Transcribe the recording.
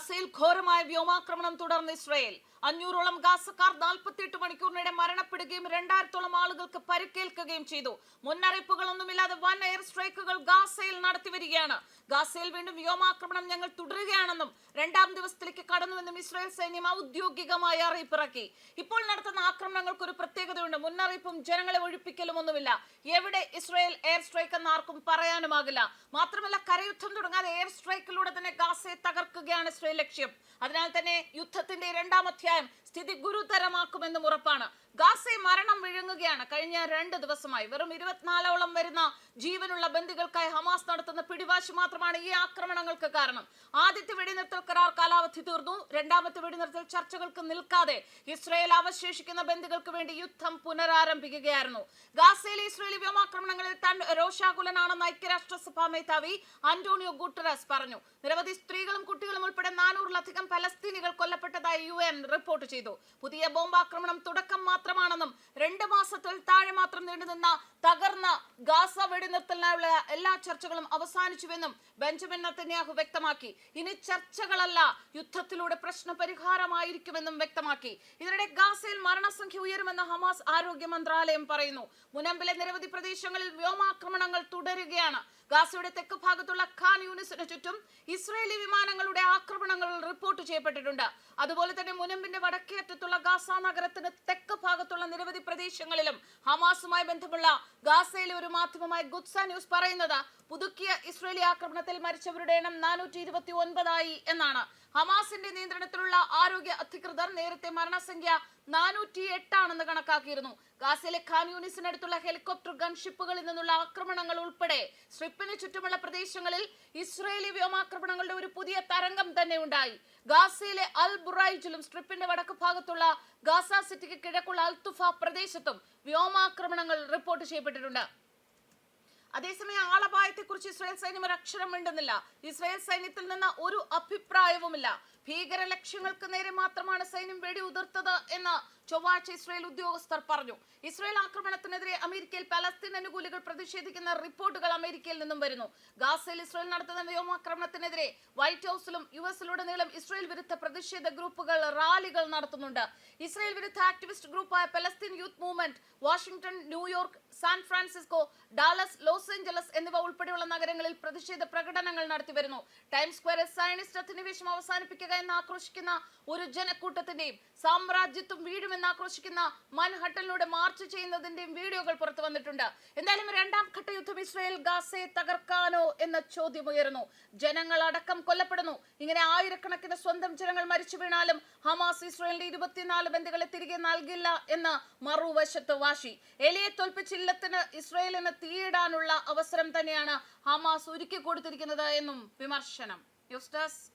ഗാസയിൽ ഘോരമായ വ്യോമാക്രമണം തുടർന്ന് ഇസ്രയേൽ. അഞ്ഞൂറോളം ഗാസക്കാർ നാൽപ്പത്തിയെട്ട് മണിക്കൂറിനിടെ മരണപ്പെടുകയും രണ്ടായിരത്തോളം ആളുകൾക്ക് പരിക്കേൽക്കുകയും ചെയ്തു. മുന്നറിയിപ്പുകളൊന്നുമില്ലാതെ വൻ എയർ സ്ട്രൈക്കുകൾ ഗാസയിൽ നടത്തി വരികയാണ്. ഗാസയിൽ വീണ്ടും വ്യോമാക്രമണം ഞങ്ങൾ തുടരുകയാണെന്നും രണ്ടാം ദിവസത്തിലേക്ക് കടന്നുവെന്നും ഇസ്രായേൽ സൈന്യം ഔദ്യോഗികമായി അറിയിപ്പിറക്കി. ഇപ്പോൾ നടത്തുന്ന ആക്രമണങ്ങൾക്ക് ഒരു പ്രത്യേകതയുണ്ട്. മുന്നറിയിപ്പും ജനങ്ങളെ ഒഴിപ്പിക്കലും ഒന്നുമില്ല. എവിടെ ഇസ്രായേൽ എയർ സ്ട്രൈക്ക് എന്ന് ആർക്കും പറയാനുമാകില്ല. മാത്രമല്ല കരയുദ്ധം തുടങ്ങാതെ എയർ സ്ട്രൈക്കിലൂടെ തന്നെ ഗാസയെ തകർക്കുകയാണ് ഇസ്രായേൽ. ലക്ഷ്യം. അതിനാൽ തന്നെ യുദ്ധത്തിന്റെ രണ്ടാം അധ്യായം സ്ഥിതി ഗുരുതരമാക്കുമെന്നും ഉറപ്പാണ്. ഗാസെ മരണം വിഴുങ്ങുകയാണ്. കഴിഞ്ഞ രണ്ട് ദിവസമായി വെറും ഇരുപത്തിനാലോളം വരുന്ന ജീവനുള്ള ബന്ദികൾക്കായി ഹമാസ് നടത്തുന്ന പിടിവാശി മാത്രമാണ് ഈ ആക്രമണങ്ങൾക്ക് കാരണം. ആദ്യത്തെ വെടിനിർത്തൽ കരാർ കാലാവധി തീർന്നു. രണ്ടാമത്തെ വെടിനിർത്തൽ ചർച്ചകൾക്ക് നിൽക്കാതെ ഇസ്രയേൽ അവശേഷിക്കുന്ന ബന്ദികൾക്ക് വേണ്ടി യുദ്ധം പുനരാരംഭിക്കുകയായിരുന്നു. ഗാസയിലെ ഇസ്രയേലി വ്യോമാക്രമണങ്ങളിൽ താൻ രോഷാകുലനാണെന്ന് ഐക്യരാഷ്ട്രസഭാ മേധാവി അന്റോണിയോ ഗുട്ടറസ് പറഞ്ഞു. നിരവധി സ്ത്രീകളും കുട്ടികളും ഉൾപ്പെടെ നാനൂറിലധികം പലസ്തീനികൾ കൊല്ലപ്പെട്ടതായി യു റിപ്പോർട്ട് ചെയ്തു. പുതിയ ബോംബാക്രമണം തുടക്കം മാത്രമാണെന്നും രണ്ട് മാസത്തിൽ താഴെ മാത്രം നീണ്ടുനിന്ന തകർന്ന ഗാസ വെടിനിർത്തലിനായുള്ള എല്ലാ ചർച്ചകളും അവസാനിച്ചുവെന്നും ബെഞ്ചമിൻ നത്തന്യാഹു വ്യക്തമാക്കി. ഇനി ചർച്ചകളല്ല യുദ്ധത്തിലൂടെ പ്രശ്ന പരിഹാരമായിരിക്കുമെന്നും വ്യക്തമാക്കി. ഇതിനിടെ ഗാസയിൽ മരണസംഖ്യ ഉയരുമെന്ന് ഹമാസ് ആരോഗ്യ മന്ത്രാലയം പറയുന്നു. മുനമ്പിലെ നിരവധി പ്രദേശങ്ങളിൽ വ്യോമാക്രമണങ്ങൾ തുടരുകയാണ്. ഗാസയുടെ തെക്ക് ഭാഗത്തുള്ള ഖാൻ യൂണിസിന് ചുറ്റും ഇസ്രയേലി വിമാനങ്ങളുടെ ആക്രമണങ്ങൾ റിപ്പോർട്ട് ചെയ്യപ്പെട്ടിട്ടുണ്ട്. അതുപോലെ തന്നെ മുനമ്പിന്റെ വടക്കേ അറ്റത്തുള്ള ഗാസ നഗരത്തിന് തെക്ക് ഭാഗത്തുള്ള നിരവധി പ്രദേശങ്ങളിലും ഹമാസുമായി ബന്ധമുള്ള ഗാസയിലെ ഒരു മാധ്യമമായ ഗുഡ്സ ന്യൂസ് പറയുന്നത് പുതുക്കിയ ഇസ്രേലി ആക്രമണത്തിൽ മരിച്ചവരുടെ എണ്ണം നാനൂറ്റി ഇരുപത്തി ഒൻപതായി എന്നാണ്. ഹമാസിന്റെ നിയന്ത്രണത്തിലുള്ള ആരോഗ്യ അധികൃതർ നേരത്തെ മരണസംഖ്യ നാനൂറ്റി എട്ടാണെന്ന് കണക്കാക്കിയിരുന്നു. ഗാസയിലെ ഖാൻ യൂണിസിനടുത്തുള്ള ഹെലികോപ്റ്റർ ഗൺഷിപ്പുകളിൽ നിന്നുള്ള ആക്രമണങ്ങൾ ഉൾപ്പെടെ സ്ട്രിപ്പിന് ചുറ്റുമുള്ള പ്രദേശങ്ങളിൽ ഇസ്രയേലി വ്യോമാക്രമണങ്ങളുടെ ഒരു പുതിയ തരംഗം തന്നെ ഉണ്ടായി. ഗാസയിലെ അൽ ബുറൈജിലും സ്ട്രിപ്പിന്റെ വടക്ക് ഭാഗത്തുള്ള ഗാസ സിറ്റിക്ക് കിഴക്കുള്ള അൽതുഫ പ്രദേശത്തും വ്യോമാക്രമണങ്ങൾ റിപ്പോർട്ട് ചെയ്യപ്പെട്ടിട്ടുണ്ട്. അതേസമയം ആളപായത്തെക്കുറിച്ച് ഇസ്രായേൽ സൈന്യം ഒരു അക്ഷരം മിണ്ടുന്നില്ല. ഇസ്രായേൽ സൈന്യത്തിൽ നിന്ന് ഒരു അഭിപ്രായവുമില്ല. ഭീകര ലക്ഷ്യങ്ങൾക്ക് നേരെ മാത്രമാണ് സൈന്യം വെടി ഉതിർത്തത് എന്ന് ചൊവ്വാഴ്ച ഇസ്രായേൽ ഉദ്യോഗസ്ഥർ പറഞ്ഞു. ഇസ്രായേൽ ആക്രമണത്തിനെതിരെ അമേരിക്കയിൽ പലസ്തീൻ അനുകൂലികൾ പ്രതിഷേധിക്കുന്ന റിപ്പോർട്ടുകൾ അമേരിക്കയിൽ നിന്നും വരുന്നു. ഗാസയിൽ ഇസ്രായേൽ നടത്തുന്ന വ്യോമാക്രമണത്തിനെതിരെ വൈറ്റ് ഹൌസിലും യു എസിലുടനീളം ഇസ്രായേൽ വിരുദ്ധ പ്രതിഷേധ ഗ്രൂപ്പുകൾ റാലികൾ നടത്തുന്നുണ്ട്. ഇസ്രായേൽ വിരുദ്ധ activist ഗ്രൂപ്പായ Palestine youth movement Washington New York San Francisco Dallas Los Angeles എന്നിവ ഉൾപ്പെടെയുള്ള നഗരങ്ങളിൽ പ്രതിഷേധ പ്രകടനങ്ങൾ നടത്തി വരുന്നു. ടൈംസ് സ്ക്വയറിൽ സയനിസ്റ്റ് അധിനിവേശം അവസാനിപ്പിക്കുക എന്ന് ആക്രോശിക്കുന്ന ഒരു ജനക്കൂട്ടത്തിന്റെയും സാമ്രാജ്യത്വം വീഴുമെന്ന് ആക്രോശിക്കുന്ന മൻഹട്ടനിലൂടെ മാർച്ച് ചെയ്യുന്നതിന്റെയും വീഡിയോകൾ പുറത്തു വന്നിട്ടുണ്ട്. എന്തായാലും രണ്ടാം ഘട്ട യുദ്ധം ഇസ്രയേൽ ഗാസയെ തകർക്കാനോ എന്ന ചോദ്യം ഉയർന്നു ജനങ്ങൾ അടക്കം കൊല്ലപ്പെടുന്നു. ഇങ്ങനെ ആയിരക്കണക്കിന് സ്വന്തം ജനങ്ങൾ മരിച്ചു വീണാലും ഹമാസ് ഇസ്രയേലിന്റെ ഇരുപത്തിനാല് ബന്ധുക്കളെ തിരികെ നൽകില്ല എന്ന് മറുവശത്ത് വാശി. എലിയെ തോൽപ്പിച്ചില്ലത്തിന് ഇസ്രയേലിന് തീയിടാനുള്ള അവസരം തന്നെയാണ് ഹമാസ് ഒരുക്കി കൊടുത്തിരിക്കുന്നത് എന്നും വിമർശനം. News desk